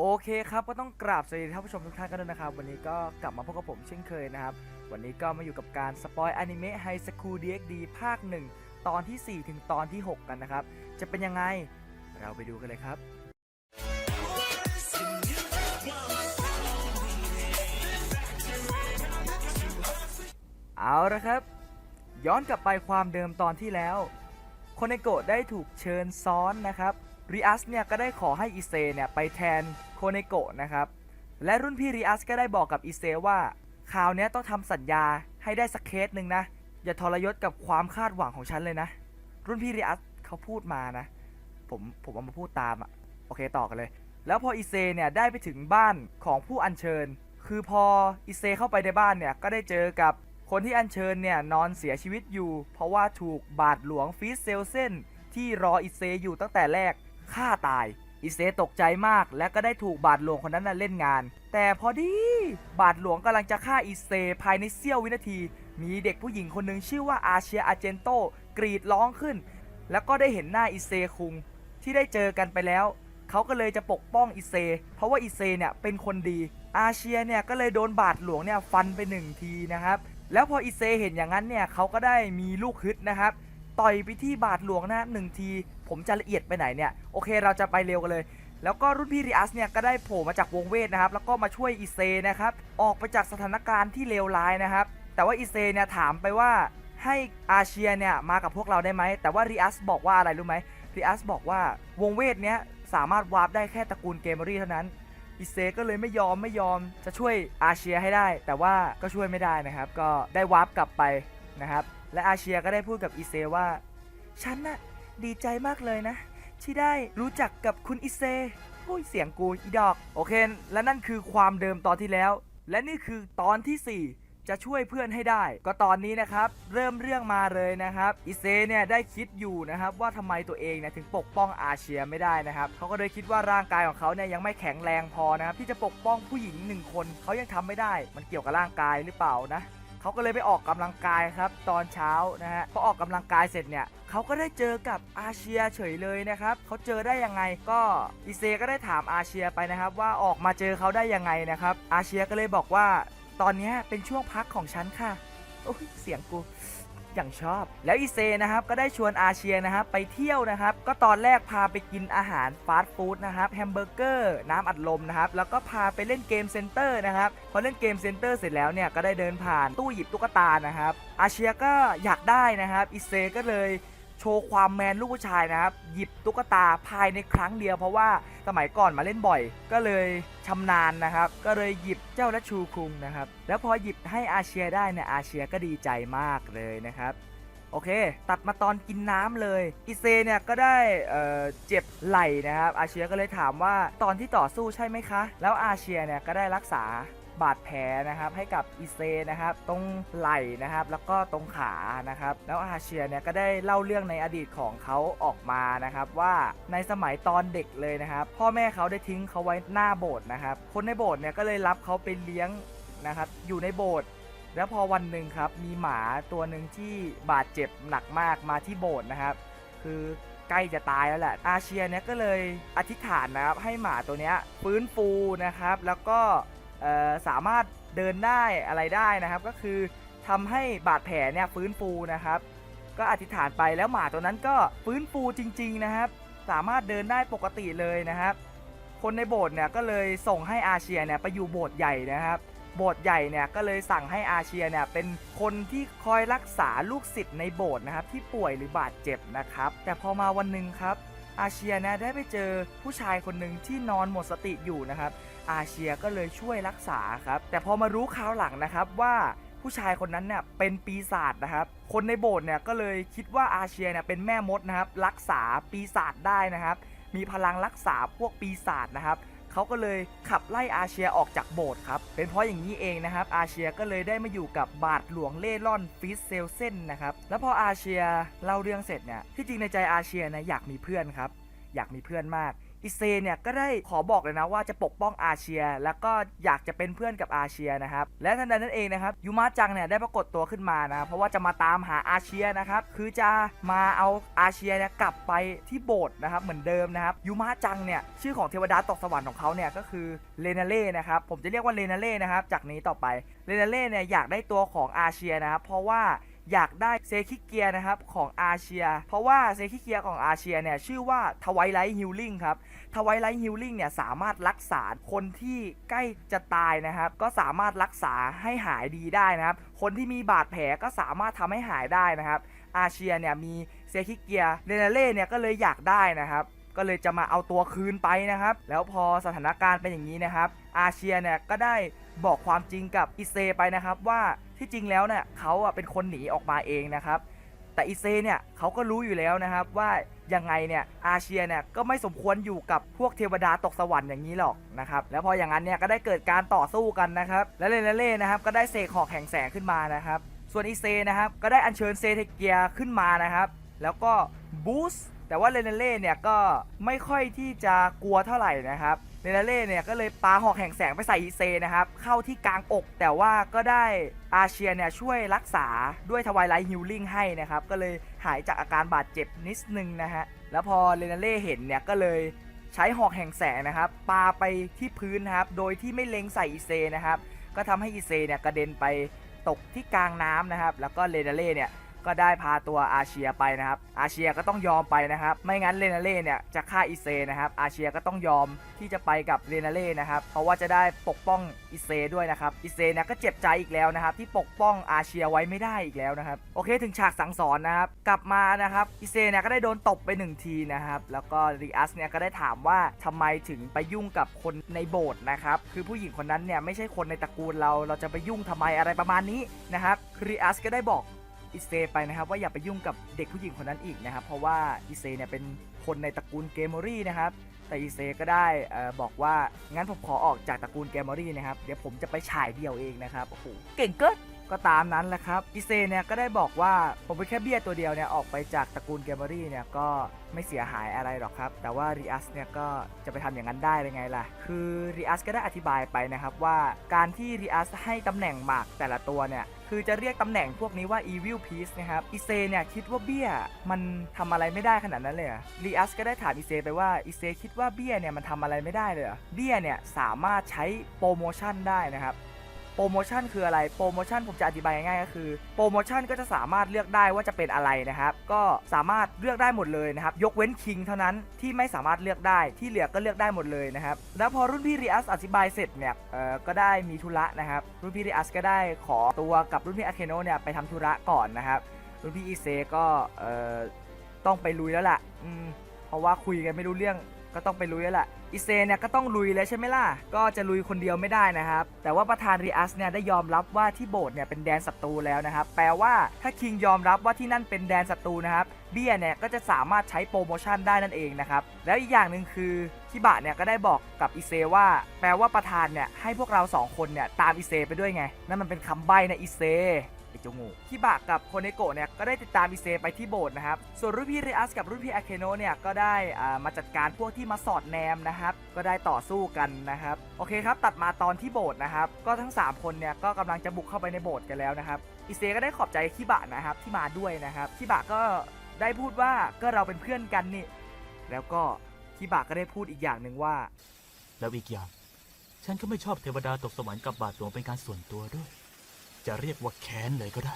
โอเคครับก็ต้องกราบสวัสดีท่านผู้ชมทุกท่านกันด้วยนะครับ วันนี้ก็กลับมาพบกับผมเช่นเคยนะครับ วันนี้ก็มาอยู่กับการสปอยอนิเมะไฮสคูล DxD ภาค 1 ตอนที่ 4 ถึงตอนที่ 6 กันนะครับ จะเป็นยังไงเราไปดูกันเลยครับ เอาละครับ ย้อนกลับไปความเดิมตอนที่แล้วโคเนโกะได้ถูกเชิญซ้อนนะครับ ริอัสเนี่ยก็ได้ขอให้อิเซเนี่ยไปแทนโคเนโกะนะครับ และรุ่นพี่ริอัสก็ได้บอกกับอิเซว่าคราวนี้ต้องทำสัญญาให้ได้สักเคสหนึ่งนะ อย่าทรยศกับความคาดหวังของฉันเลยนะ รุ่นพี่ริอัสเขาพูดมานะ ผมผมเอามาพูดตามอะโอเคต่อกันเลย แล้วพออิเซเนี่ยได้ไปถึงบ้านของผู้อัญเชิญ คือพออิเซเข้าไปในบ้านเนี่ยก็ได้เจอกับคนที่อัญเชิญเนี่ยนอนเสียชีวิตอยู่ เพราะว่าถูกบาดหลวงฟิสเซลเซนที่รออิเซอยู่ตั้งแต่แรก ฆ่าตาย อิเซตกใจมากและก็ได้ถูกบาดหลวงคนนั้นนะเล่นงาน แต่พอดีบาดหลวงกำลังจะฆ่าอิเซภายในเสี้ยววินาที มีเด็กผู้หญิงคนหนึ่งชื่อว่าอาเชียอาเจนโตกรีดร้องขึ้น แล้วก็ได้เห็นหน้าอิเซคุงที่ได้เจอกันไปแล้ว เขาก็เลยจะปกป้องอิเซ เพราะว่าอิเซเนี่ยเป็นคนดี อาเชียเนี่ยก็เลยโดนบาดหลวงเนี่ยฟันไปหนึ่งทีนะครับแล้วพออิเซเห็นอย่างนั้นเนี่ยเขาก็ได้มีลูกฮึดนะครับ ต่อยไปที่บาดหลวงนะหนึ่งที ผมจะละเอียดไปไหนเนี่ยโอเคเราจะไปเร็วกันเลย แล้วก็รุ่นพี่ริอัสเนี่ยก็ได้โผล่มาจากวงเวทนะครับ แล้วก็มาช่วยอิเซนะครับออกไปจากสถานการณ์ที่เลวร้ายนะครับ แต่ว่าอิเซเนี่ยถามไปว่าให้อาเชียเนี่ยมากับพวกเราได้ไหมแต่ว่าริอัสบอกว่าอะไรรู้ไหมริอัสบอกว่าวงเวทเนี้ยสามารถวาร์ปได้แค่ตระกูลเกมเมอรี่เท่านั้นอิเซก็เลยไม่ยอมไม่ยอมจะช่วยอาเชียให้ได้ แต่ว่าก็ช่วยไม่ได้นะครับ ก็ได้วาร์ปกลับไปนะครับ และอาเชียก็ได้พูดกับอิเซว่า ฉันน่ะ ดีใจมากเลยนะ ที่ได้รู้จักกับคุณอิเซโอ้ยเสียงกูอีดอก โอเค และนั่นคือความเดิมตอนที่แล้ว และนี่คือตอนที่ 4จะช่วยเพื่อนให้ได้ ก็ตอนนี้นะครับ เริ่มเรื่องมาเลยนะครับ อิเซเนี่ยได้คิดอยู่นะครับ ว่าทำไมตัวเองเนี่ยถึงปกป้องอาเชียไม่ได้นะครับเขาก็เลยคิดว่าร่างกายของเขาเนี่ยยังไม่แข็งแรงพอนะครับที่จะปกป้องผู้หญิงหนึ่งคนเขายังทำไม่ได้ มันเกี่ยวกับร่างกายหรือเปล่านะ เขาก็เลยไปออกกำลังกายครับ ตอนเช้านะฮะพอออกกำลังกายเสร็จเนี่ยเขาก็ได้เจอกับอาเชียเฉยเลยนะครับเขาเจอได้ยังไงก็อีเซก็ได้ถามอาเชียไปนะครับ ว่าออกมาเจอเขาได้ยังไงนะครับ อาเชียก็เลยบอกว่า ตอนนี้เป็นช่วงพักของฉันค่ะโอ้ยเสียงกู อย่างชอบ แล้วอีเซนะครับก็ได้ชวนอาเชียนะครับไปเที่ยวนะครับ ก็ตอนแรกพาไปกินอาหารฟาสต์ฟู้ดนะครับแฮมเบอร์เกอร์น้ำอัดลมนะครับแล้วก็พาไปเล่นเกมเซ็นเตอร์นะครับพอเล่นเกมเซ็นเตอร์เสร็จแล้วเนี่ยก็ได้เดินผ่านตู้หยิบตุ๊กตานะครับอาเชียก็อยากได้นะครับอีเซก็เลย โชว์ความแมนลูกผู้ชายนะครับ หยิบตุ๊กตาภายในครั้งเดียวเพราะว่าสมัยก่อนมาเล่นบ่อย ก็เลยชำนาญนะครับ ก็เลยหยิบเจ้าและชูคุงนะครับ แล้วพอหยิบให้อาเชียได้เนี่ยอาเชียก็ดีใจมากเลยนะครับโอเค ตัดมาตอนกินน้ำเลย อิเซเนี่ยก็ได้เเจ็บไหล่นะครับ อาเชียก็เลยถามว่าตอนที่ต่อสู้ใช่ไหมคะ แล้วอาเชียเนี่ยก็ได้รักษา บาดแผลนะครับให้กับอิเซนะครับตรงไหล่นะครับแล้วก็ตรงขานะครับแล้วอาเชียเนี่ยก็ได้เล่าเรื่องในอดีตของเขาออกมานะครับว่าในสมัยตอนเด็กเลยนะครับ พ่อแม่เขาได้ทิ้งเขาไว้หน้าโบสถ์นะครับ คนในโบสถ์เนี่ยก็เลยรับเขาไปเลี้ยงนะครับอยู่ในโบสถ์แล้วพอวันหนึ่งครับมีหมาตัวหนึ่งที่บาดเจ็บหนักมากมาที่โบสถ์นะครับ คือใกล้จะตายแล้วแหละ อาเชียเนี่ยก็เลยอธิษฐานนะครับให้หมาตัวเนี้ยฟื้นฟูนะครับ แล้วก็ สามารถเดินได้อะไรได้นะครับ ก็คือทำให้บาดแผลเนี่ยฟื้นฟูนะครับ ก็อธิษฐานไปแล้วหมาตัวนั้นก็ฟื้นฟูจริง ๆนะครับ สามารถเดินได้ปกติเลยนะครับ คนในโบสถ์เนี่ยก็เลยส่งให้อาเชียเนี่ยไปอยู่โบสถ์ใหญ่นะครับโบสถ์ใหญ่เนี่ยก็เลยสั่งให้อาเชียเนี่ยเป็นคนที่คอยรักษาลูกศิษย์ในโบสถ์นะครับที่ป่วยหรือบาดเจ็บนะครับ แต่พอมาวันหนึ่งครับอาเชียเนี่ยได้ไปเจอผู้ชายคนหนึ่งที่นอนหมดสติอยู่นะครับ อาเชียก็เลยช่วยรักษาครับ แต่พอมารู้ข่าวหลังนะครับว่าผู้ชายคนนั้นเนี่ยเป็นปีศาจนะครับ คนในโบสถ์เนี่ยก็เลยคิดว่าอาเชียเนี่ยเป็นแม่มดนะครับรักษาปีศาจได้นะครับ มีพลังรักษาพวกปีศาจนะครับเขาก็เลยขับไล่อาเชียออกจากโบสถ์ครับ เป็นเพราะอย่างนี้เองนะครับ อาเชียก็เลยได้มาอยู่กับบาทหลวงเล่ร่อนฟิสเซลเซนนะครับ แล้วพออาเชียเล่าเรื่องเสร็จเนี่ย ที่จริงในใจอาเชียนะอยากมีเพื่อนครับ อยากมีเพื่อนมาก อิเซเนี่ยก็ได้ขอบอกเลยนะว่าจะปกป้องอาเชีย แล้วก็อยากจะเป็นเพื่อนกับอาเชียนะครับ และทันใดนั้นเองนะครับยูมาจังเนี่ยได้ปรากฏตัวขึ้นมานะเพราะว่าจะมาตามหาอาเชียนะครับคือจะมาเอาอาเชียเนี่ยกลับไปที่โบสถ์นะครับเหมือนเดิมนะครับยูมาจังเนี่ยชื่อของเทวดาตกสวรรค์ของเขาเนี่ยก็คือเลนาเล่นะครับผมจะเรียกว่าเลนาเล่นะครับจากนี้ต่อไปเลนาเล่เนี่ยอยากได้ตัวของอาเชียนะครับเพราะว่าอยากได้เซคิเกียนะครับของอาเชีย เพราะว่าเซคิเกียของอาเชียเนี่ยชื่อว่าทวายไลท์ฮิลลิ่งครับ ทวายไลท์ฮิลลิ่งเนี่ยสามารถรักษาคนที่ใกล้จะตายนะครับ ก็สามารถรักษาให้หายดีได้นะครับ คนที่มีบาดแผลก็สามารถทำให้หายได้นะครับ อาเชียเนี่ยมีเซคิเกียเรเนเล่เนี่ยก็เลยอยากได้นะครับก็เลยจะมาเอาตัวคืนไปนะครับ แล้วพอสถานการณ์เป็นอย่างนี้นะครับ อาเชียเนี่ยก็ได้บอกความจริงกับอิเซไปนะครับ ว่าที่จริงแล้วเนี่ยเขาอะเป็นคนหนีออกมาเองนะครับ แต่อิเซเนี่ยเขาก็รู้อยู่แล้วนะครับว่า ยังไงเนี่ยอาเชียเนี่ยก็ไม่สมควรอยู่กับพวกเทวดาตกสวรรค์อย่างนี้หรอกนะครับแล้วพออย่างนั้นเนี่ยก็ได้เกิดการต่อสู้กันนะครับและเลนเล่นะครับก็ได้เสกหอกแห่งแสงขึ้นมานะครับส่วนอีเซนะครับก็ได้อัญเชิญเซเทเกียขึ้นมานะครับแล้วก็บูสต์แต่ว่าเลนเล่เนี่ยก็ไม่ค่อยที่จะกลัวเท่าไหร่นะครับ เรเนเล่เนี่ยก็เลยปาหอกแห่งแสงไปใส่อิเซนะครับ เข้าที่กลางอก แต่ว่าก็ได้อาเชียเนี่ยช่วยรักษาด้วยทวายไลท์ฮิลลิ่งให้นะครับ ก็เลยหายจากอาการบาดเจ็บนิดนึงนะฮะ แล้วพอเรเนเล่เห็นเนี่ยก็เลยใช้หอกแห่งแสงนะครับปาไปที่พื้นนะครับ โดยที่ไม่เล็งใส่อิเซนะครับ ก็ทำให้อิเซเนี่ยกระเด็นไปตกที่กลางน้ำนะครับ แล้วก็เรเนเล่เนี่ย ก็ได้พาตัวอาเชียไปนะครับ อาเชียก็ต้องยอมไปนะครับ ไม่งั้นเรนาเล่เนี่ยจะฆ่าอิเซนะครับ อาเชียก็ต้องยอมที่จะไปกับเรนาเล่นะครับ เพราะว่าจะได้ปกป้องอิเซด้วยนะครับ อิเซเนี่ยก็เจ็บใจอีกแล้วนะครับ ที่ปกป้องอาเชียไว้ไม่ได้อีกแล้วนะครับ โอเคถึงฉากสั่งสอนนะครับ กลับมานะครับ อิเซเนี่ยก็ได้โดนตบไปหนึ่งทีนะครับ แล้วก็ริอัสเนี่ยก็ได้ถามว่าทำไมถึงไปยุ่งกับคนในโบสถ์นะครับ คือผู้หญิงคนนั้นเนี่ยไม่ใช่คนในตระกูลเรา เราจะไปยุ่งทำไมอะไรประมาณนี้นะครับริอัสก็ได้บอก อิเซไปนะครับว่าอย่าไปยุ่งกับเด็กผู้หญิงคนนั้นอีกนะครับ เพราะว่าอิเซเนี่ยเป็นคนในตระกูลเกมอรี่นะครับ แต่อิเซก็ได้อบอกว่างั้นผมขอออกจากตระกูลเกมอรี่นะครับ เดี๋ยวผมจะไปฉายเดียวเองนะครับโอ้โหเก่งเกินก็ตามนั้นแหละครับอิเซเนี่ยก็ได้บอกว่าผมเป็นแค่เบี้ยตัวเดียวเนี่ยออกไปจากตระกูลเกมอรี่เนี่ยก็ไม่เสียหายอะไรหรอกครับ แต่ว่าริอัสเนี่ยก็จะไปทำอย่างนั้นได้เลยไงล่ะ คือริอัสก็ได้อธิบายไปนะครับว่าการที่ริอัสให้ตำแหน่งหมากแต่ละตัวเนี่ย คือจะเรียกตำแหน่งพวกนี้ว่า Evil Piece นะครับ อิเซเนี่ยคิดว่าเบี้ยมันทำอะไรไม่ได้ขนาดนั้นเลยรอลีอัสก็ได้ถามอิเซไปว่าอิเซคิดว่าเบี้ยเนี่ยมันทำอะไรไม่ได้เลยเหรอเบี้ยเนี่ยสามารถใช้โปรโมชั่นได้นะครับ โปรโมชั่นคืออะไร โปรโมชั่นผมจะอธิบายง่ายๆก็คือโปรโมชั่นก็จะสามารถเลือกได้ว่าจะเป็นอะไรนะครับ ก็สามารถเลือกได้หมดเลยนะครับ ยกเว้นคิงเท่านั้นที่ไม่สามารถเลือกได้ที่เหลือก็เลือกได้หมดเลยนะครับ แล้วพอรุ่นพี่ริอัสอธิบายเสร็จเนี่ยเออก็ได้มีธุระนะครับ รุ่นพี่ริอัสก็ได้ขอตัวกับรุ่นพี่อาเคโนเนี่ยไปทำธุระก่อนนะครับรุ่นพี่อีเซก็เอ่อต้องไปลุยแล้วล่ะอืมเพราะว่าคุยกันไม่รู้เรื่อง ก็ต้องไปลุยแล้วล่ะอิเซเนี่ยก็ต้องลุยแล้วใช่ไหมล่ะ ก็จะลุยคนเดียวไม่ได้นะครับ แต่ว่าประธานริอัสเนี่ยได้ยอมรับว่าที่โบสถ์เนี่ยเป็นแดนศัตรูแล้วนะครับ แปลว่าถ้าคิงยอมรับว่าที่นั่นเป็นแดนศัตรูนะครับ เบี้ยเนี่ยก็จะสามารถใช้โปรโมชั่นได้นั่นเองนะครับ แล้วอีกอย่างหนึ่งคือคิบะเนี่ยก็ได้บอกกับอิเซว่า แปลว่าประธานเนี่ยให้พวกเราสองคนเนี่ยตามอิเซไปด้วยไง นั่นมันเป็นคำใบ้นะอิเซ ไอ้เจางูคิบะกับโคเนโกะเนี่ยก็ได้ติดตามอิเซไปที่โบสถ์นะครับ ส่วนรุ่นพี่เรอัสกับรุ่นพี่อาเคโนเนี่ยก็ได้มาจัดการพวกที่มาสอดแนมนะครับ ก็ได้ต่อสู้กันนะครับ โอเคครับ ตัดมาตอนที่โบสถ์นะครับ ก็ทั้ง 3 คนเนี่ยก็กำลังจะบุกเข้าไปในโบสถ์กันแล้วนะครับ อิเซก็ได้ขอบใจคิบะนะครับที่มาด้วยนะครับคิบะก็ได้พูดว่าก็เราเป็นเพื่อนกันนี่ แล้วก็คิบะก็ได้พูดอีกอย่างหนึ่งว่า แล้วอีกอย่าง ฉันก็ไม่ชอบเทวดาตกสวรรค์กับบาทหลวงเป็นการส่วนตัวด้วย จะเรียกว่าแค้นเลยก็ได้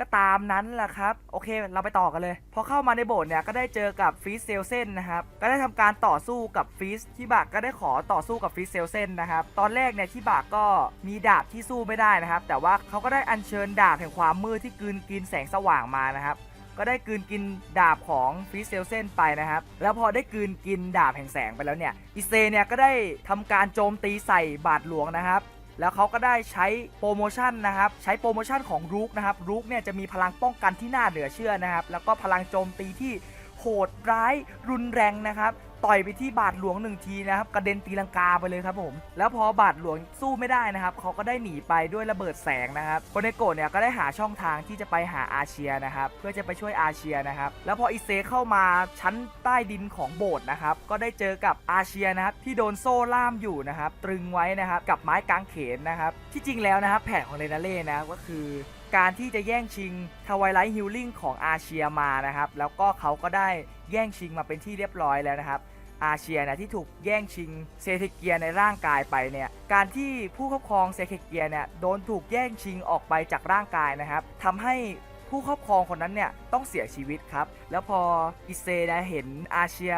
ก็ตามนั้นแหละครับ โอเคเราไปต่อกันเลย พอเข้ามาในโบสถ์เนี่ยก็ได้เจอกับฟรีสเซลเซนนะครับ ก็ได้ทำการต่อสู้กับฟรีสที่บากก็ได้ขอต่อสู้กับฟรีสเซลเซนนะครับ ตอนแรกเนี่ยที่บากก็มีดาบที่สู้ไม่ได้นะครับ แต่ว่าเขาก็ได้อัญเชิญดาบแห่งความมืดที่กลืนกินแสงสว่างมานะครับก็ได้กืนกินดาบของฟรีสเซลเซนไปนะครับ แล้วพอได้กืนกินดาบแห่งแสงไปแล้วเนี่ย อิเซเนี่ยก็ได้ทำการโจมตีใส่บาทหลวงนะครับ แล้วเขาก็ได้ใช้โปรโมชั่นนะครับ ใช้โปรโมชั่นของรูกนะครับรูกเนี่ยจะมีพลังป้องกันที่น่าเหลือเชื่อนะครับ แล้วก็พลังโจมตีที่โหดร้ายรุนแรงนะครับ ต่อยไปที่บาทหลวงหนึ่งทีนะครับกระเด็นตีลังกาไปเลยครับผม แล้วพอบาทหลวงสู้ไม่ได้นะครับเขาก็ได้หนีไปด้วยระเบิดแสงนะครับโคเนโกะเนี่ยก็ได้หาช่องทางที่จะไปหาอาเชียนะครับเพื่อจะไปช่วยอาเชียนะครับแล้วพออิเซเข้ามาชั้นใต้ดินของโบสถ์นะครับก็ได้เจอกับอาเชียนะครับที่โดนโซ่ล่ามอยู่นะครับตรึงไว้นะครับกับไม้กางเขนนะครับที่จริงแล้วนะครับแผนของเรนาเล่นะก็คือการที่จะแย่งชิงทวายไลท์ฮิลลิ่งของอาเชียมานะครับ แล้วก็เขาก็ได้แย่งชิงมาเป็นที่เรียบร้อยแล้วนะครับ อาเชียนะที่ถูกแย่งชิงเซเทเกียในร่างกายไปเนี่ยการที่ผู้ครอบครองเซเทเกียเนี่ยโดนถูกแย่งชิงออกไปจากร่างกายนะครับทำให้ผู้ครอบครองคนนั้นเนี่ยต้องเสียชีวิตครับ แล้วพออิเซนะเห็นอาเชีย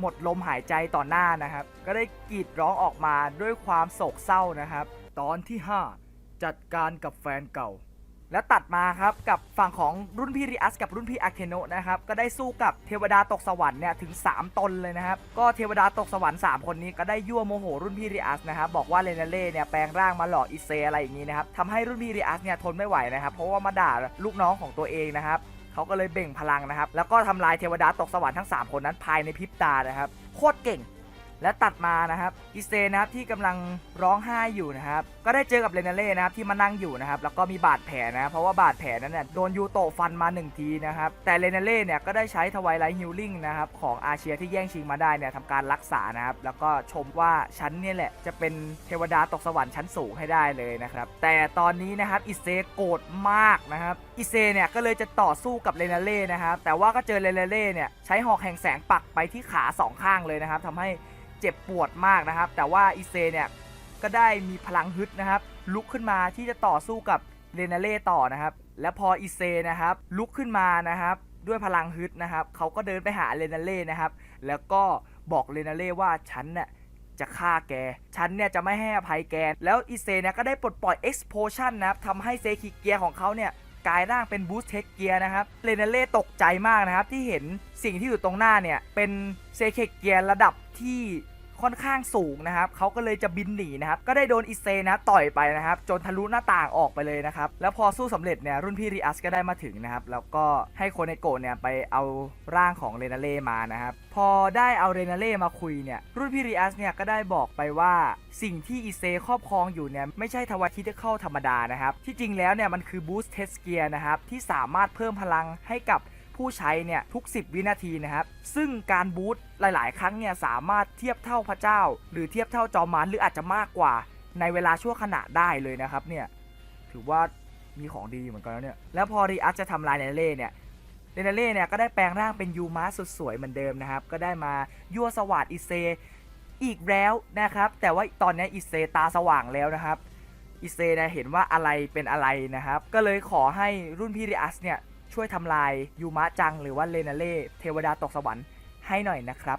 หมดลมหายใจต่อหน้านะครับ ก็ได้กรีดร้องออกมาด้วยความโศกเศร้านะครับ ตอนที่ 5 จัดการกับแฟนเก่า แล้วตัดมาครับกับฝั่งของรุ่นพี่ริอัสกับรุ่นพี่อาเคโนนะครับก็ได้สู้กับเทวดาตกสวรรค์เนี่ยถึง 3 ตนเลยนะครับก็เทวดาตกสวรรค์ 3 คนนี้ก็ได้ยั่วโมโหรุ่นพี่ริอัสนะครับบอกว่าเลนาเล่เนี่ยแปลงร่างมาหลอกอิเซอะไรอย่างนี้นะครับทำให้รุ่นพี่ริอัสเนี่ยทนไม่ไหวนะครับเพราะว่ามาด่าลูกน้องของตัวเองนะครับเขาก็เลยเบ่งพลังนะครับแล้วก็ทำลายเทวดาตกสวรรค์ทั้ง 3 คนนั้นภายในพริบตานะครับโคตรเก่ง และตัดมานะครับอิเซนะครับที่กำลังร้องไห้อยู่นะครับก็ได้เจอกับเรนาเล่นะครับที่มานั่งอยู่นะครับแล้วก็มีบาดแผลนะเพราะว่าบาดแผลนั้นเนี่ยโดนยูโตฟันมาหนึ่งทีนะครับแต่เรนาเล่เนี่ยก็ได้ใช้ทวายไลท์ฮิลลิ่งนะครับของอาเชียที่แย่งชิงมาได้เนี่ยทำการรักษานะครับแล้วก็ชมว่าฉันเนี่ยแหละจะเป็นเทวดาตกสวรรค์ชั้นสูงให้ได้เลยนะครับแต่ตอนนี้นะครับอิเซโกรธมากนะครับอิเซเนี่ยก็เลยจะต่อสู้กับเรนาเล่นะครับแต่ว่าก็เจอเรนาเล่เนี่ยใช้หอกแห่งแสงปักไปที่ขาสองข้างเลยนะครับทำให้ เจ็บปวดมากนะครับ แต่ว่าอิเซเนี่ยก็ได้มีพลังฮึดนะครับ ลุกขึ้นมาที่จะต่อสู้กับเรนาเล่ต่อนะครับ และพออิเซนะครับ ลุกขึ้นมานะครับ ด้วยพลังฮึดนะครับเขาก็เดินไปหาเรนาเล่นะครับ แล้วก็บอกเรนาเล่ว่าฉันเนี่ยจะฆ่าแก ฉันเนี่ยจะไม่ให้อภัยแก แล้วอิเซเนี่ยก็ได้ปลดปล่อย Explosion นะครับทำให้เซคิเกียของเขาเนี่ยกลายร่างเป็นบูสเทคเกียนะครับ เรเนเล่ตกใจมากนะครับ ที่เห็นสิ่งที่อยู่ตรงหน้าเนี่ย เป็นเซเคเกียระดับที่ ค่อนข้างสูงนะครับเขาก็เลยจะบินหนีนะครับก็ได้โดนอิเซนะต่อยไปนะครับจนทะลุหน้าต่างออกไปเลยนะครับแล้วพอสู้สำเร็จเนี่ยรุ่นพี่ริอัสก็ได้มาถึงนะครับแล้วก็ให้โคเนโกะเนี่ยไปเอาร่างของเรเนเล่มานะครับพอได้เอาเรเนเล่มาคุยเนี่ยรุ่นพี่ริอัสเนี่ยก็ได้บอกไปว่าสิ่งที่อิเซครอบครองอยู่เนี่ยไม่ใช่ทวารทิเทเข้าธรรมดานะครับที่จริงแล้วเนี่ยมันคือบูสต์เทสเกียร์นะครับที่สามารถเพิ่มพลังให้กับ ผู้ใช้เนี่ยทุก 10 วินาทีนะครับ ซึ่งการบูตหลาย ๆ ครั้งเนี่ยสามารถเทียบเท่าพระเจ้า หรือเทียบเท่าจอมมารหรืออาจจะมากกว่าในเวลาชั่วขณะได้เลยนะครับเนี่ยถือว่ามีของดีเหมือนกันแล้วเนี่ยแล้วพอริอัสจะทำลายเนเล่เนี่ยเรเนเล่เนี่ยก็ได้แปลงร่างเป็นยูมาสุดสวยเหมือนเดิมนะครับ ก็ได้มายั่วสวัสดอิเซอีกแล้วนะครับ แต่ว่าตอนนี้อิเซตาสว่างแล้วนะครับอิเซเนี่ยเห็นว่าอะไรเป็นอะไรนะครับ ก็เลยขอให้รุ่นพี่ริอัสเนี่ย ช่วยทำลายยูมะจังหรือว่าเรเนเล่เทวดาตกสวรรค์ให้หน่อยนะครับ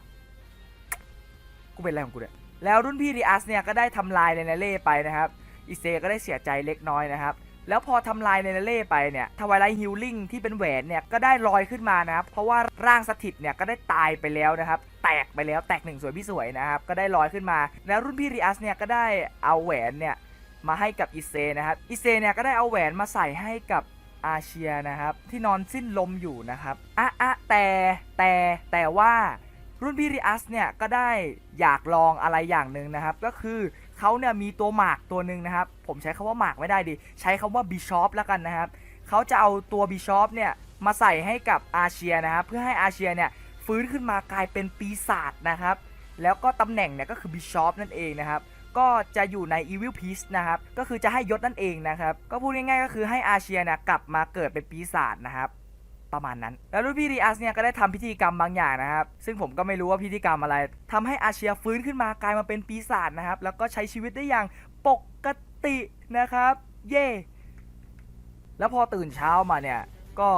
กูเป็นอะไรของกูเนี่ยแล้วรุ่นพี่ริอัสเนี่ยก็ได้ทำลายเรเนเล่ไปนะครับอิเซก็ได้เสียใจเล็กน้อยนะครับ แล้วพอทำลายเลนาเล่ไปเนี่ยทวายไลฮิลลิ่งที่เป็นแหวนเนี่ยก็ได้ลอยขึ้นมานะครับ เพราะว่าร่างสถิตเนี่ยก็ได้ตายไปแล้วนะครับ แตกไปแล้วแตกหนึ่งสวยพี่สวยนะครับก็ได้ลอยขึ้นมา แล้วรุ่นพี่ริอัสเนี่ยก็ได้เอาแหวนเนี่ยมาให้กับอิเซนะครับอิเซเนี่ยก็ได้เอาแหวนมาใส่ให้กับ อาเชียนะครับ ที่นอนสิ้นลมอยู่นะครับอะอะแต่แต่แต่ว่ารุ่นพี่ริอัสเนี่ยก็ได้อยากลองอะไรอย่างหนึ่งนะครับ ก็คือเขาเนี่ยมีตัวหมากตัวหนึ่งนะครับ ผมใช้คำว่าหมากไม่ได้ดิ ใช้คำว่าบิชอปแล้วกันนะครับเขาจะเอาตัวบิชอปเนี่ยมาใส่ให้กับอาเชียนะครับ เพื่อให้อาเชียเนี่ยฟื้นขึ้นมากลายเป็นปีศาจนะครับ แล้วก็ตำแหน่งเนี่ยก็คือบิชอปนั่นเองนะครับ ก็จะอยู่ใน Evil Peace นะครับ ก็คือจะให้ยศนั่นเองนะครับ ก็พูดง่ายๆก็คือให้อาเชียนี่ยกลับมาเกิดเป็นปีศาจนะครับประมาณนั้น แล้วรุ่นพี่รีอัสเนี่ยก็ได้ทำพิธีกรรมบางอย่างนะครับ ซึ่งผมก็ไม่รู้ว่าพิธีกรรมอะไรทำให้อาเชียฟื้นขึ้นมากลายมาเป็นปีศาจนะครับ แล้วก็ใช้ชีวิตได้อย่างปกตินะครับ เย่แล้วพอตื่นเช้ามาเนี่ย ก็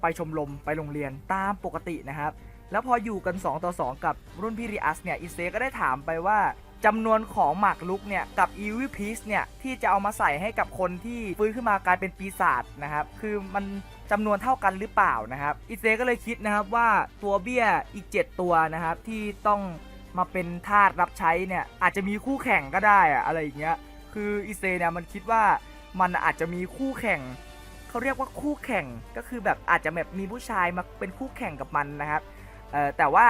ไปชมรมไปโรงเรียนตามปกตินะครับ แล้วพออยู่กัน 2 ต่อ 2 กับรุ่นพี่ริอัสเนี่ยอิเซก็ได้ถามไปว่า จำนวนของหมากลุกเนี่ยกับอีวิพีสเนี่ยที่จะเอามาใส่ให้กับคนที่ฟื้นขึ้นมากลายเป็นปีศาจนะครับคือมันจำนวนเท่ากันหรือเปล่านะครับอิเซก็เลยคิดนะครับว่าตัวเบี้ยอีก 7 ตัวนะครับที่ต้องมาเป็นทาสรับใช้เนี่ยอาจจะมีคู่แข่งก็ได้อะอะไรอย่างเงี้ยคืออิเซเนี่ยมันคิดว่ามันอาจจะมีคู่แข่งเขาเรียกว่าคู่แข่งก็คือแบบอาจจะแบบมีผู้ชายมาเป็นคู่แข่งกับมันนะครับเอ่อแต่ว่า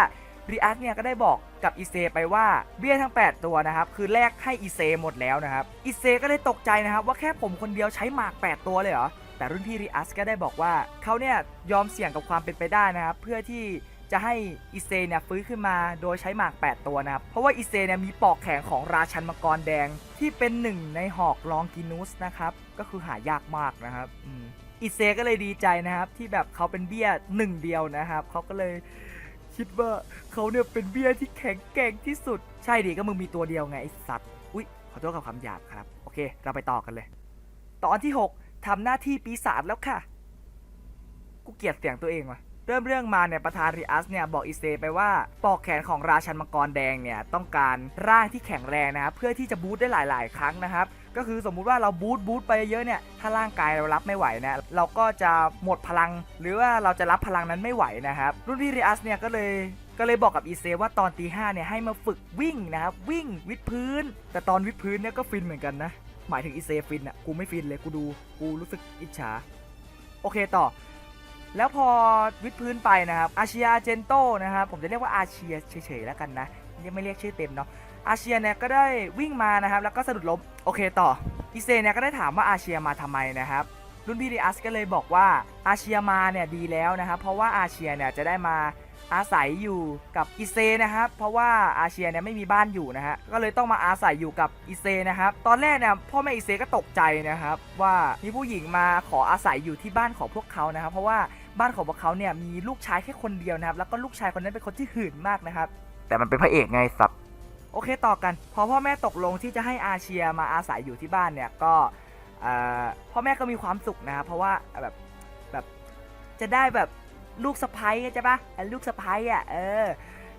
ริอัสเนี่ยก็ได้บอกกับอีเซไปว่าเบี้ยทั้ง 8 ตัวนะครับ คือแลกให้อีเซหมดแล้วนะครับอีเซก็เลยตกใจนะครับ ว่าแค่ผมคนเดียวใช้หมาก 8 ตัวเลยเหรอ แต่รุ่นพี่ริอัสก็ได้บอกว่าเขาเนี่ยยอมเสี่ยงกับความเป็นไปได้นะครับ เพื่อที่จะให้อีเซเนี่ยฟื้นขึ้นมาโดยใช้หมาก 8 ตัวนะครับ เพราะว่าอีเซเนี่ยมีปอกแขนของราชันมังกรแดง ที่เป็นหนึ่งในหอกลองกินุสนะครับ ก็คือหายากมากนะครับอืมอีเซก็เลยดีใจนะครับที่แบบเขาเป็นเบี้ยหนึ่งเดียวนะครับเขาก็เลย คิดว่าเขาเนี่ยเป็นเบี้ยที่แข็งแกร่งที่สุด ใช่ดิก็มึงมีตัวเดียวไงไอสัตว์ อุ๊ย ขอโทษกับคำหยาบครับ โอเค เราไปต่อกันเลย ตอนที่ 6ทำหน้าที่ปีศาจแล้วค่ะ กูเกลียดเสียงตัวเองว่ะ เริ่มเรื่องมาเนี่ยประธานริอัสเนี่ยบอกอิเซไปว่าปอกแขนของราชันมังกรแดงเนี่ยต้องการร่างที่แข็งแรงนะครับเพื่อที่จะบูทได้หลาย ๆ ครั้งนะครับ ก็คือสมมุติว่าเราบูทบูทไปเยอะเนี่ยถ้าร่างกายเรารับไม่ไหวนะเราก็จะหมดพลัง หรือว่าเราจะรับพลังนั้นไม่ไหวนะครับรุ่นพี่เรอัสเนี่ยก็เลยก็เลยบอกกับอีเซว่าตอนตีห้าเนี่ยให้มาฝึกวิ่งนะครับ วิ่งวิดพื้น แต่ตอนวิดพื้นเนี่ยก็ฟินเหมือนกันนะ หมายถึงอีเซฟินอะกูไม่ฟินเลยกูดูกูรู้สึกอิจฉาโอเคต่อ แล้วพอวิดพื้นไปนะครับอาเชียเจนโตนะครับผมจะเรียกว่าอาเชียเฉยๆแล้วกันนะยังไม่เรียกชื่อเต็มเนาะ อาเชียเนี่ยก็ได้วิ่งมานะครับ แล้วก็สะดุดล้มโอเคต่ออีเซเนี่ยก็ได้ถามว่าอาเชียมาทำไมนะครับรุ่นพี่ดิอัสก็เลยบอกว่าอาเชียมาเนี่ยดีแล้วนะครับ เพราะว่าอาเชียเนี่ยจะได้มาอาศัยอยู่กับอีเซนะครับ เพราะว่าอาเชียเนี่ยไม่มีบ้านอยู่นะฮะ ก็เลยต้องมาอาศัยอยู่กับอีเซนะครับ ตอนแรกเนี่ยพ่อแม่อีเซก็ตกใจนะครับ ว่ามีผู้หญิงมาขออาศัยอยู่ที่บ้านของพวกเขานะครับ เพราะว่าบ้านของพวกเขาเนี่ยมีลูกชายแค่คนเดียวนะครับ แล้วก็ลูกชายคนนั้นเป็นคนที่หื่นมากนะครับ แต่มันเป็นพระเอกไงสับ โอเคต่อกัน พอพ่อแม่ตกลงที่จะให้อาเชียมาอาศัยอยู่ที่บ้านเนี่ยก็พ่อแม่ก็มีความสุขนะครับเพราะว่าแบบแบบจะได้แบบลูกสะพ้ายใช่ปะลูกสะพ้ายอะเออ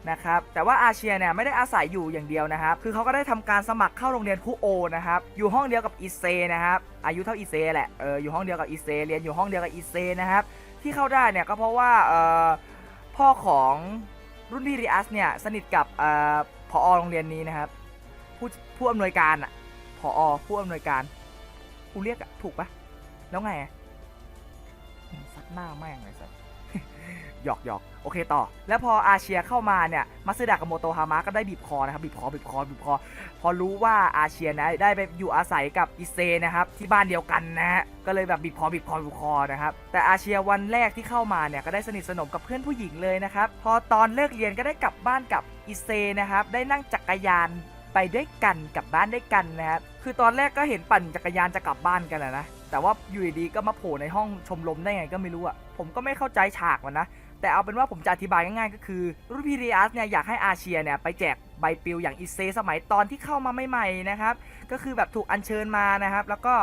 นะครับแต่ว่าอาเชียเนี่ยไม่ได้อาศัยอยู่อย่างเดียวนะครับ คือเขาก็ได้ทำการสมัครเข้าโรงเรียนคุโอนะครับอยู่ห้องเดียวกับอีเซนะครับอายุเท่าอีเซแหละเอออยู่ห้องเดียวกับอีเซเรียนอยู่ห้องเดียวกับอีเซนะครับที่เข้าได้เนี่ยก็เพราะว่าพ่อของรุ่นพี่ริอัสเนี่ยสนิทกับ พออโรงเรียนนี้นะครับ ผู้ผู้อำนวยการอะพอผู้อำนวยการกูเรียกอะถูกปะแล้วไงอะอืมซัดหน้าแม่งเลยสัส หยอกหยอกโอเคต่อ แล้วพออาเชียเข้ามาเนี่ยมาซึดะกับโมโตฮามะก็ได้บีบคอนะครับบีบคอบีบคอบีบคอ พอรู้ว่าอาเชียนะได้ไปอยู่อาศัยกับอิเซนะครับที่บ้านเดียวกันนะฮะก็เลยแบบบีบคอบีบคอบีบคอนะครับแต่อาเชียวันแรกที่เข้ามาเนี่ยก็ได้สนิทสนมกับเพื่อนผู้หญิงเลยนะครับพอตอนเลิกเรียนก็ได้กลับบ้านกับอิเซนะครับได้นั่งจักรยานไปด้วยกันกลับบ้านด้วยกันนะครับคือตอนแรกก็เห็นปั่นจักรยานจะกลับบ้านกันอะนะแต่ว่าอยู่ดีๆก็มาโผล่ในห้องชมรมได้ไงก็ไม่รู้อะผมก็ไม่เข้าใจฉากมันนะ แต่เอาเป็นว่าผมจะอธิบายง่ายๆก็คือรุ่นพี่ริอัสเนี่ยอยากให้อาเชียเนี่ยไปแจกใบปลิวอย่างอิเซสมัยตอนที่เข้ามาใหม่ๆนะครับก็คือแบบถูกอัญเชิญมานะครับแล้วก็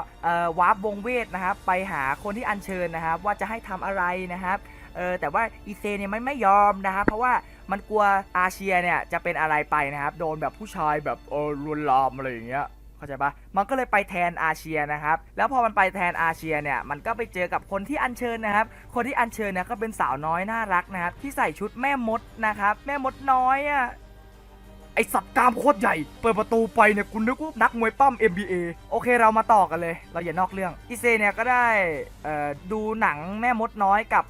วาร์ปวงเวทนะครับไปหาคนที่อัญเชิญนะครับว่าจะให้ทำอะไรนะครับเออแต่ว่าอีเซเนี่ยไม่ไม่ยอมนะครับเพราะว่ามันกลัวอาเชียเนี่ยจะเป็นอะไรไปนะครับโดนแบบผู้ชายแบบเออลวนลามอะไรอย่างเงี้ย เข้าใจปะมันก็เลยไปแทนอาเชียนะครับ แล้วพอมันไปแทนอาเชียเนี่ย มันก็ไปเจอกับคนที่อัญเชิญนะครับ คนที่อัญเชิญเนี่ยก็เป็นสาวน้อยน่ารักนะครับ ที่ใส่ชุดแม่มดนะครับ แม่มดน้อยอะ่ะ ไอสัตว์กามโคตรใหญ่ เปิดประตูไปเนี่ยคุณนึกว่านักมวยปั้ม NBA โอเคเรามาต่อกันเลย เราอย่านอกเรื่อง อิเซเนี่ยก็ได้ดูหนังแม่มดน้อยกับ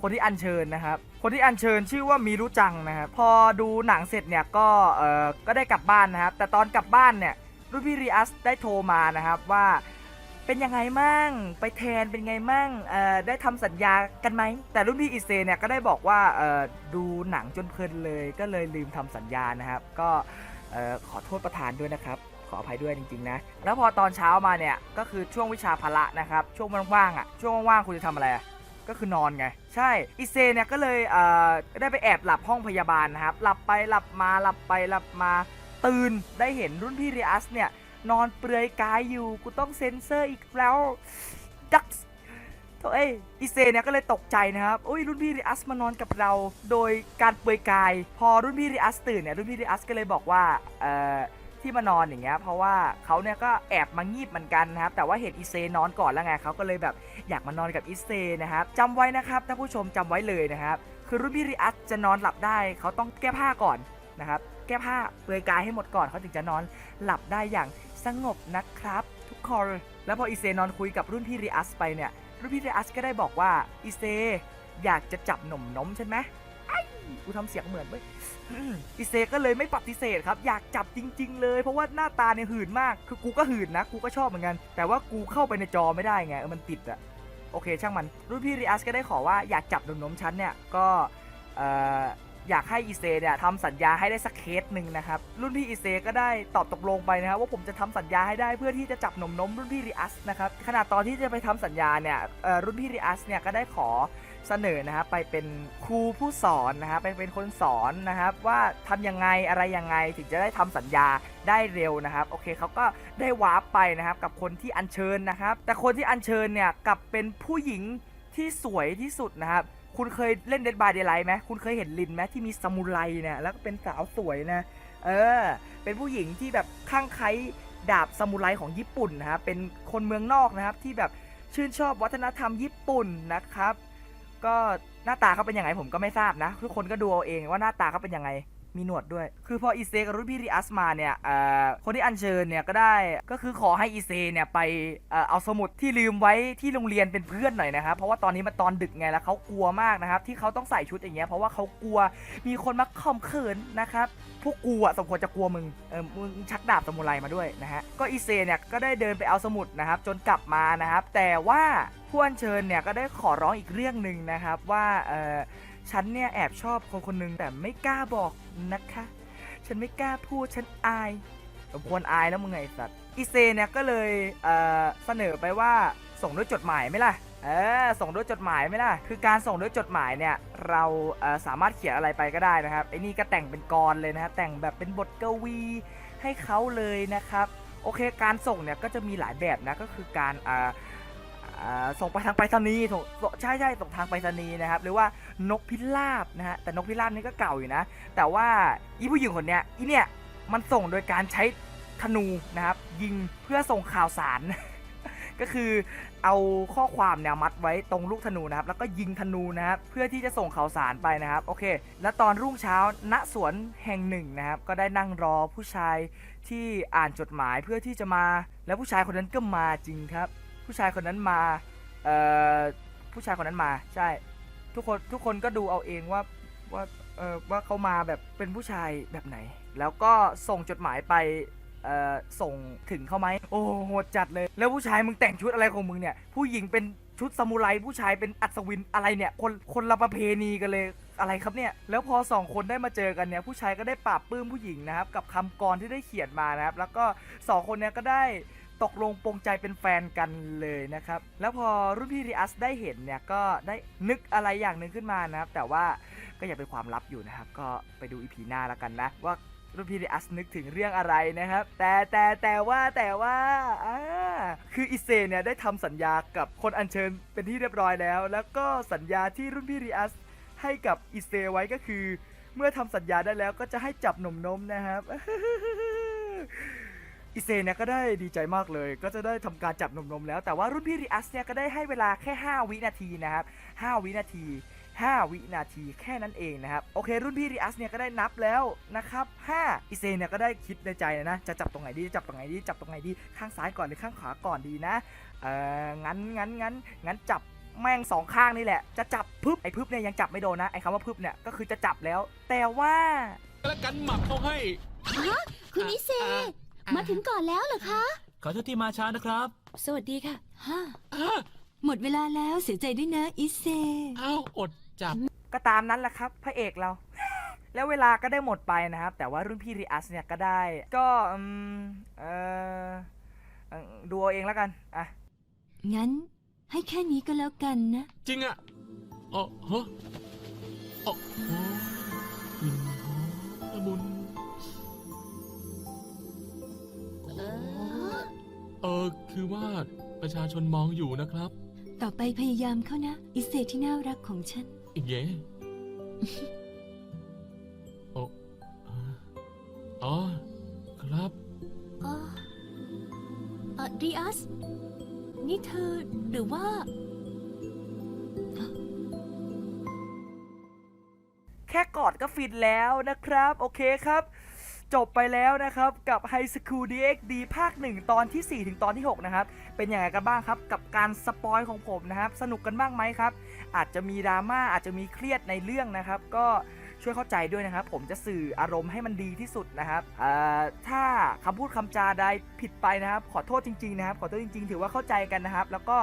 คนที่อัญเชิญนะครับ คนที่อัญเชิญชื่อว่ามีรู้จังนะครับ พอดูหนังเสร็จเนี่ยก็เออก็ได้กลับบ้านนะครับ แต่ตอนกลับบ้านเนี่ย รุ่นพี่ริอัสได้โทรมานะครับว่าเป็นยังไงมั่งไปแทนเป็นไงมั่งเอ่อได้ทำสัญญากันไหม แต่รุ่นพี่อิเซเนี่ยก็ได้บอกว่าเอ่อดูหนังจนเพลินเลยก็เลยลืมทำสัญญานะครับ ก็เอ่อขอโทษประธานด้วยนะครับ ขออภัยด้วยจริงๆนะ แล้วพอตอนเช้ามาเนี่ยก็คือช่วงวิชาพละนะครับ ช่วงว่างๆอะช่วงว่างๆคุณจะทำอะไรก็คือนอนไง ใช่อิเซเนี่ยก็เลยเอ่อได้ไปแอบหลับห้องพยาบาลนะครับ หลับไปหลับมาหลับไปหลับมา ตื่นได้เห็นรุ่นพี่เริอัสเนี่ย นอนเปลือยกายอยู่ กูต้องเซ็นเซอร์อีกแล้วดักโถ่เอ้ยอิเซเนี่ยก็เลยตกใจนะครับอุ้ยรุ่นพี่ริอัสมานอนกับเรา โดยการเปลือยกาย พอรุ่นพี่ริอัสตื่นเนี่ยรุ่นพี่ริอัสก็เลยบอกว่าเอ่อที่มานอนอย่างเงี้ยเพราะว่าเขาเนี่ยก็แอบมางีบเหมือนกันนะครับ แต่ว่าเห็นอิเซนอนก่อนแล้วไงเขาก็เลยแบบอยากมานอนกับอิเซนะครับจำไว้นะครับท่านผู้ชมจำไว้เลยนะครับ คือรุ่นพี่ริอัสจะนอนหลับได้เขาต้องแก้ผ้าก่อนนะครับ แก้ผ้าเปลือยกายให้หมดก่อนเขาถึงจะนอนหลับได้อย่างสงบนะครับ ทุกคนแล้วพออีเซนอนคุยกับรุ่นพี่ริอัสไปเนี่ย รุ่นพี่ริอัสก็ได้บอกว่าอีเซอยากจะจับหนุ่มนมใช่ไหมไอ้กูทำเสียงเหมือนเว้ยอืมอิเซก็เลยไม่ปฏิเสธครับ อยากจับจริง ๆ เลย เพราะว่าหน้าตาเนี่ยหื่นมาก คือกูก็หื่นนะ กูก็ชอบเหมือนกัน แต่ว่ากูเข้าไปในจอไม่ได้ไงเออมันติดอะโอเคช่างมัน รุ่นพี่ริอัสก็ได้ขอว่าอยากจับหนมนมชั้นเนี่ยก็เอ่อ อยากให้อีเซเนี่ยทำสัญญาให้ได้สักเคสหนึ่งนะครับ รุ่นพี่อีเซก็ได้ตอบตกลงไปนะครับว่าผมจะทำสัญญาให้ได้เพื่อที่จะจับหนมนมรุ่นพี่ริอัสนะครับขณะตอนที่จะไปทำสัญญาเนี่ยรุ่นพี่ริอัสเนี่ยก็ได้ขอเสนอนะครับไปเป็นครูผู้สอนนะครับไปเป็นคนสอนนะครับว่าทำยังไงอะไรยังไงถึงจะได้ทำสัญญาได้เร็วนะครับโอเคเขาก็ได้วาร์ปไปนะครับกับคนที่อัญเชิญนะครับ แต่คนที่อัญเชิญเนี่ยกลับเป็นผู้หญิงที่สวยที่สุดนะครับ คุณเคยเล่นเดดบายเดลไลท์ไหมคุณเคยเห็นลินไหมที่มีซามูไรเนี่ยแล้วก็เป็นสาวสวยนะ เออ เป็นผู้หญิงที่แบบข้างไคล้ดาบซามูไรของญี่ปุ่นนะครับเป็นคนเมืองนอกนะครับ ที่แบบชื่นชอบวัฒนธรรมญี่ปุ่นนะครับ ก็หน้าตาเขาเป็นยังไงผมก็ไม่ทราบนะ ทุกคนก็ดูเอาเองว่าหน้าตาเขาเป็นยังไง มีหนวดด้วย คือพออีเซกับรุ่นพี่ริอัสมาเนี่ยเอ่อคนที่อัญเชิญเนี่ยก็ได้ก็คือขอให้อีเซเนี่ยไปเอ่อเอาสมุดที่ลืมไว้ที่โรงเรียนเป็นเพื่อนหน่อยนะครับเพราะว่าตอนนี้มันตอนดึกไงแล้วเขากลัวมากนะครับที่เขาต้องใส่ชุดอย่างเงี้ยเพราะว่าเขากลัวมีคนมาข่มขืนนะครับพวกกูอะสมควรจะกลัวมึงเออมึงชักดาบสมุไรมาด้วยนะฮะก็อีเซเนี่ยก็ได้เดินไปเอาสมุดนะครับจนกลับมานะครับแต่ว่าผู้อัญเชิญเนี่ยก็ได้ขอร้องอีกเรื่องหนึ่งนะครับว่าเออ ฉันเนี่ยแอบชอบคนคนหนึงแต่ไม่กล้าบอกนะคะ ฉันไม่กล้าพูดฉันอายสมควรอายแล้วมึงไงสัตว์อีเซเนี่ยก็เลยเอ่อเสนอไปว่าส่งด้วยจดหมายไหมล่ะเออส่งด้วยจดหมายไหมล่ะ คือการส่งด้วยจดหมายเนี่ย เราเสามารถเขียนอะไรไปก็ได้นะครับไอ้นี่ก็แต่งเป็นกรเลยนะครับแต่งแบบเป็นบทกวีให้เขาเลยนะครับ โอเคการส่งเนี่ยก็จะมีหลายแบบนะก็คือการอ่า ส่งไปทางไปรษณีย์ส่งใช่ใช่ส่งทางไปรษณีย์นะครับ หรือว่านกพิราบนะฮะแต่นกพิราบนี่ก็เก่าอยู่นะ แต่ว่าอีผู้หญิงคนเนี้ยอีเนี่ยมันส่งโดยการใช้ธนูนะครับ ยิงเพื่อส่งข่าวสาร ก็คือเอาข้อความเนี่ยมัดไว้ตรงลูกธนูนะครับ แล้วก็ยิงธนูนะครับเพื่อที่จะส่งข่าวสารไปนะครับโอเค แล้วตอนรุ่งเช้าณสวนแห่งหนึ่งนะครับ ก็ได้นั่งรอผู้ชายที่อ่านจดหมายเพื่อที่จะมา แล้วผู้ชายคนนั้นก็มาจริงครับ ผู้ชายคนนั้นมาเอ่อผู้ชายคนนั้นมาใช่ ทุกคนทุกคนก็ดูเอาเองว่าว่าเออว่าเขามาแบบเป็นผู้ชายแบบไหน แล้วก็ส่งจดหมายไปเอ่อส่งถึงเขาไหมโอ้โหดจัดเลย แล้วผู้ชายมึงแต่งชุดอะไรของมึงเนี่ยผู้หญิงเป็นชุดซามูไรผู้ชายเป็นอัศวินอะไรเนี่ย คนคนละประเพณีกันเลยอะไรครับเนี่ย แล้วพอสองคนได้มาเจอกันเนี่ย ผู้ชายก็ได้ปราบปลื้มผู้หญิงนะครับ กับคำกรที่ได้เขียนมานะครับ แล้วก็สองคนเนี่ยก็ได้ ตกลงปรงใจเป็นแฟนกันเลยนะครับ แล้วพอรุ่นพี่ริอัสได้เห็นเนี่ยก็ได้นึกอะไรอย่างหนึ่งขึ้นมานะครับ แต่ว่าก็อย่าเป็นความลับอยู่นะครับ ก็ไปดูอีพีหน้าแล้วกันนะว่ารุ่นพี่ริอัสนึกถึงเรื่องอะไรนะครับ แต่แต่แต่ว่าแต่ว่าอ่าคืออิเซเนี่ยได้ทำสัญญากับคนอัญเชิญเป็นที่เรียบร้อยแล้ว แล้วก็สัญญาที่รุ่นพี่ริอัสให้กับอิเซไว้ก็คือ เมื่อทำสัญญาได้แล้วก็จะให้จับหนุ่มนมนะครับ อิเซเนี่ยก็ได้ดีใจมากเลย ก็จะได้ทำการจับนมนมแล้ว แต่ว่ารุ่นพี่ริอัสเนี่ยก็ได้ให้เวลาแค่ 5 วินาทีนะครับ5วินาที 5 วินาทีแค่นั้นเองนะครับ โอเค รุ่นพี่ริอัสเนี่ยก็ได้นับแล้วนะครับ5อิเซเนี่ยก็ได้คิดในใจนะ จะจับตรงไหนดีจับตรงไหนดีจับตรงไหนดีข้างซ้ายก่อนหรือข้างขวาก่อนดีนะเอองั้นงั้นงั้นงั้นจับแม่งสองข้างนี่แหละ จะจับพึบไอ้พึบเนี่ยยังจับไม่โดนนะไอ้คำว่าพึบเนี่ยก็คือจะจับแล้ว แต่ว่าแล้วกันหมักเขาให้คุณอิเซอะอะ มาถึงก่อนแล้วเหรอคะ ขอโทษที่มาช้านะครับ สวัสดีค่ะฮะอ้าหมดเวลาแล้วเสียใจด้วยนะ อิเซอ้าวอดจับ ก็ตามนั้นแหละครับ พระเอกเรา แล้วเวลาก็ได้หมดไปนะครับ แต่ว่ารุ่นพี่ริอัสเนี่ยก็ได้ ก็อืมเออเอ่อดูเอาเองแล้วกันอะงั้น ให้แค่นี้ก็แล้วกันนะ จริงอะอ๋อฮะอ๋อ คือว่าประชาชนมองอยู่นะครับ ต่อไปพยายามเข้านะ อิเซที่น่ารักของฉันอีกเย่โอ้อ่าอ๋อ ครับ อ๋อเออริอัส นี่เธอหรือว่า แค่กอดก็ฟินแล้วนะครับ โอเคครับ จบไปแล้วนะครับ กับ High School DxD ภาค 1 ตอนที่ 4 ถึงตอนที่ 6 นะครับ เป็นอยังไงกันบ้างครับ กับการสปอยของผมนะครับ สนุกกันบ้างไหมครับ อาจจะมีดราม่าอาจจะมีเครียดในเรื่องนะครับ ก็ช่วยเข้าใจด้วยนะครับ ผมจะสื่ออารมณ์ให้มันดีที่สุดนะครับถ้าคำพูดคำจาใดผิดไปนะครับ ขอโทษจริงๆนะครับ ขอโทษจริงๆ ถือว่าเข้าใจกันนะครับ แล้วก็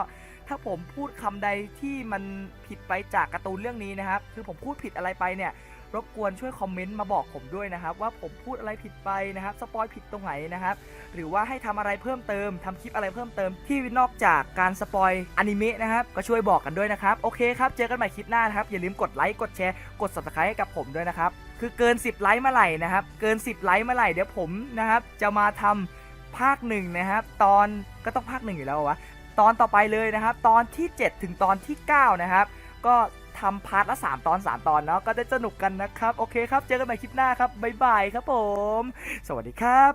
ถ้าผมพูดคำใดที่มันผิดไปจากการ์ตูนเรื่องนี้นะครับ คือผมพูดผิดอะไรไปเนี่ย รบกวนช่วยคอมเมนต์มาบอกผมด้วยนะครับ ว่าผมพูดอะไรผิดไปนะครับสปอยผิดตรงไหนนะครับ หรือว่าให้ทำอะไรเพิ่มเติมทำคลิปอะไรเพิ่มเติมที่นอกจากการสปอยอนิเมะนะครับก็ช่วยบอกกันด้วยนะครับโอเคครับเจอกันใหม่คลิปหน้านะครับอย่าลืมกดไลค์กดแชร์กด subscribe ให้กับผมด้วยนะครับคือเกิน 10 ไลค์เมื่อไหร่นะครับ เกิน 10 ไลค์เมื่อไหร่เดี๋ยวผมนะครับจะมาทำภาคหนึ่งนะครับตอนก็ต้องภาคหนึ่งอยู่แล้ววะตอนต่อไปเลยนะครับ ตอนที่ 7 ถึงตอนที่ 9 นะครับ ก็ ทำพาร์ทละ 3 ตอน 3 ตอนเนาะก็ได้สนุกกันนะครับ โอเคครับ เจอกันใหม่คลิปหน้าครับ บ๊ายบายครับผม สวัสดีครับ